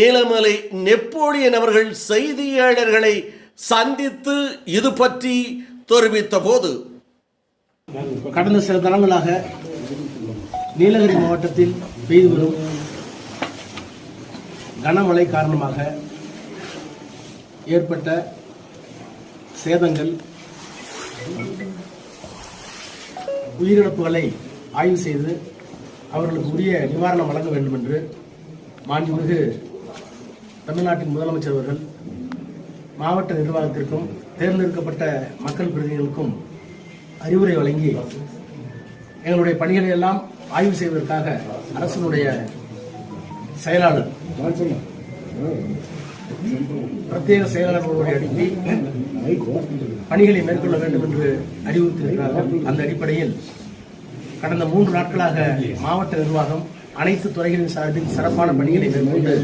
Neelamalai Napoleon அவர்கள் செய்தியாளர்களை சந்தித்து இது பற்றி தெரிவித்த போது கடந்த சில தினங்களாக நீலகிரி மாவட்டத்தில் பெய்து வரும் கனமழை காரணமாக ஏற்பட்ட சேதங்கள் உயிரிழப்புகளை ஆய்வு செய்து அவர்களுக்கு உரிய நிவாரணம் வழங்க வேண்டும் என்று மாண்புமிகு தமிழ்நாட்டின் முதலமைச்சர் அவர்கள் மாவட்ட நிர்வாகத்திற்கும் தேர்ந்தெடுக்கப்பட்ட மக்கள் பிரதிநிதிகளுக்கும் அறிவுரை வழங்கி எங்களுடைய பணிகளை எல்லாம் ஆய்வு செய்வதற்காக அரசினுடைய செயலாளர் பிரத்யேக செயலாளர்களுடைய ஒருவரை அனுப்பி பணிகளை மேற்கொள்ள வேண்டும் என்று அறிவுறுத்தியிருக்கிறார்கள். அந்த அடிப்படையில் கடந்த மூன்று நாட்களாக மாவட்ட நிர்வாகம் அனைத்து துறைகளின் சார்பில் சிறப்பான பணிகளை மேற்கொண்டு